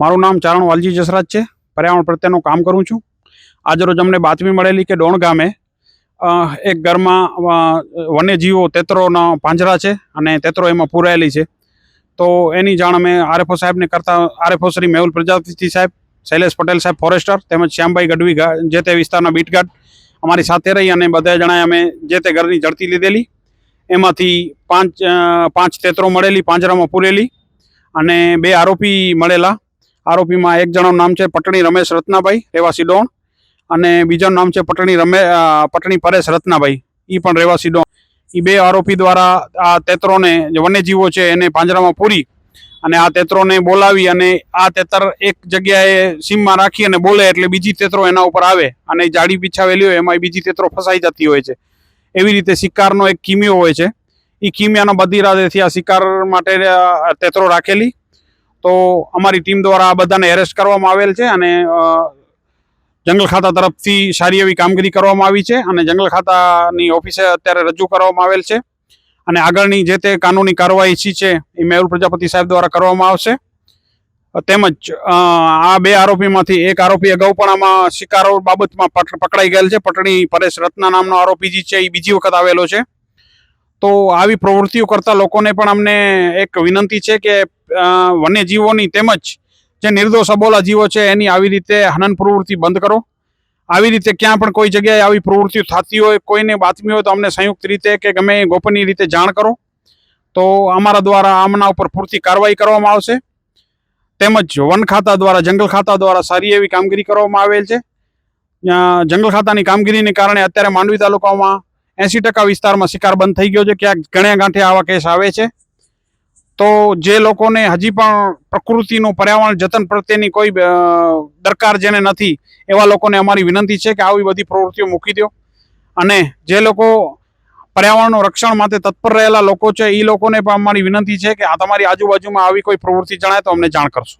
મારું નામ ચારણ વાલજી જસરાજ છે. પર્યાવરણ પ્રત્યેનું કામ કરું છું. આજરોજ અમને બાતમી મળેલી કે ડોણ ગામે એક ઘરમાં વન્યજીવો તેતરોના પાંજરા છે અને તેતરો એમાં પૂરાયેલી છે. તો એની જાણ અમે આરએફઓ સાહેબને કરતા, આરએફઓ શ્રી મેહુલ પ્રજાપતિ સાહેબ, શૈલેષ પટેલ સાહેબ ફોરેસ્ટર તેમજ શ્યામભાઈ ગઢવી જે તે વિસ્તારના બીટગાર્ડ અમારી સાથે રહી અને બધા જણાએ અમે જે તે ઘરની ઝડપી લીધેલી. એમાંથી પાંચ પાંચ તેતરો મળેલી, પાંજરામાં પૂરેલી અને બે આરોપી મળેલા. આરોપીમાં એક જણાનું નામ છે પટણી રમેશ રત્નાભાઈ, રહેવાસી ડોણ. અને બીજાનું નામ છે પટણી રમે પટણી પરેશ રત્નાભાઈ. એ પણ રહેવાસી ડોણ. એ બે આરોપી દ્વારા આ તેતરોને, જે વન્યજીવો છે, એને પાંજરામાં પૂરી અને આ તેતરોને બોલાવી અને આ તેતર એક જગ્યાએ સીમમાં રાખી અને બોલે એટલે બીજી તેતરો એના ઉપર આવે અને જાડી પીછાવેલી હોય એમાં બીજી તેતરો ફસાઈ જતી હોય છે. એવી રીતે શિકારનો એક કિમિયો હોય છે. એ કિમિયાનો બધી રાતેથી આ શિકાર માટે તેતરો રાખેલી તો અમારી ટીમ દ્વારા આ બધાને એરેસ્ટ કરવામાં આવેલ છે અને જંગલ ખાતા તરફથી સારી એવી કામગીરી કરવામાં આવી છે અને જંગલ ખાતાની ઓફિસે અત્યારે રજૂ કરવામાં આવેલ છે. અને આગળની જે તે કાનૂની કાર્યવાહી છે એ મેહુલ પ્રજાપતિ સાહેબ દ્વારા કરવામાં આવશે. તેમજ આ બે આરોપીમાંથી એક આરોપી અગાઉ પણ આમાં શિકારો બાબતમાં પક- પકડાઈ ગયેલ છે. પટણી પરેશ રત્ના નામનો આરોપી જે છે એ બીજી વખત આવેલો છે. તો આવી પ્રવૃત્તિઓ કરતા લોકોને પણ અમને એક વિનંતી છે કે વન્યજીવોની તેમજ જે નિર્દોષ અબોલા જીવો છે, એની આવી રીતે હનન પ્રવૃત્તિ બંધ કરો. આવી રીતે ક્યાં પણ કોઈ જગ્યાએ આવી પ્રવૃત્તિઓ થતી હોય, કોઈને બાતમી હોય તો અમને સંયુક્ત રીતે કે ગમે ગોપનીય રીતે જાણ કરો. તો અમારા દ્વારા આમના ઉપર પૂરતી કાર્યવાહી કરવામાં આવશે. તેમજ વન ખાતા દ્વારા, જંગલ ખાતા દ્વારા સારી એવી કામગીરી કરવામાં આવેલ છે. જંગલ ખાતાની કામગીરીને કારણે અત્યારે માંડવી તાલુકામાં એંસી ટકા વિસ્તારમાં શિકાર બંધ થઈ ગયો છે. ક્યાંક ગણ્યા ગાંઠે આવા કેસ આવે છે. તો જે લોકોને હજી પણ પ્રકૃતિનું પર્યાવરણ જતન પ્રત્યેની કોઈ દરકાર જેને નથી, એવા લોકોને અમારી વિનંતી છે કે આવી બધી પ્રવૃત્તિઓ મૂકી દો. અને જે લોકો પર્યાવરણનું રક્ષણ માટે તત્પર રહેલા લોકો છે એ લોકોને પણ અમારી વિનંતી છે કે આ તમારી આજુબાજુમાં આવી કોઈ પ્રવૃત્તિ જણાય તો અમને જાણ કરશો.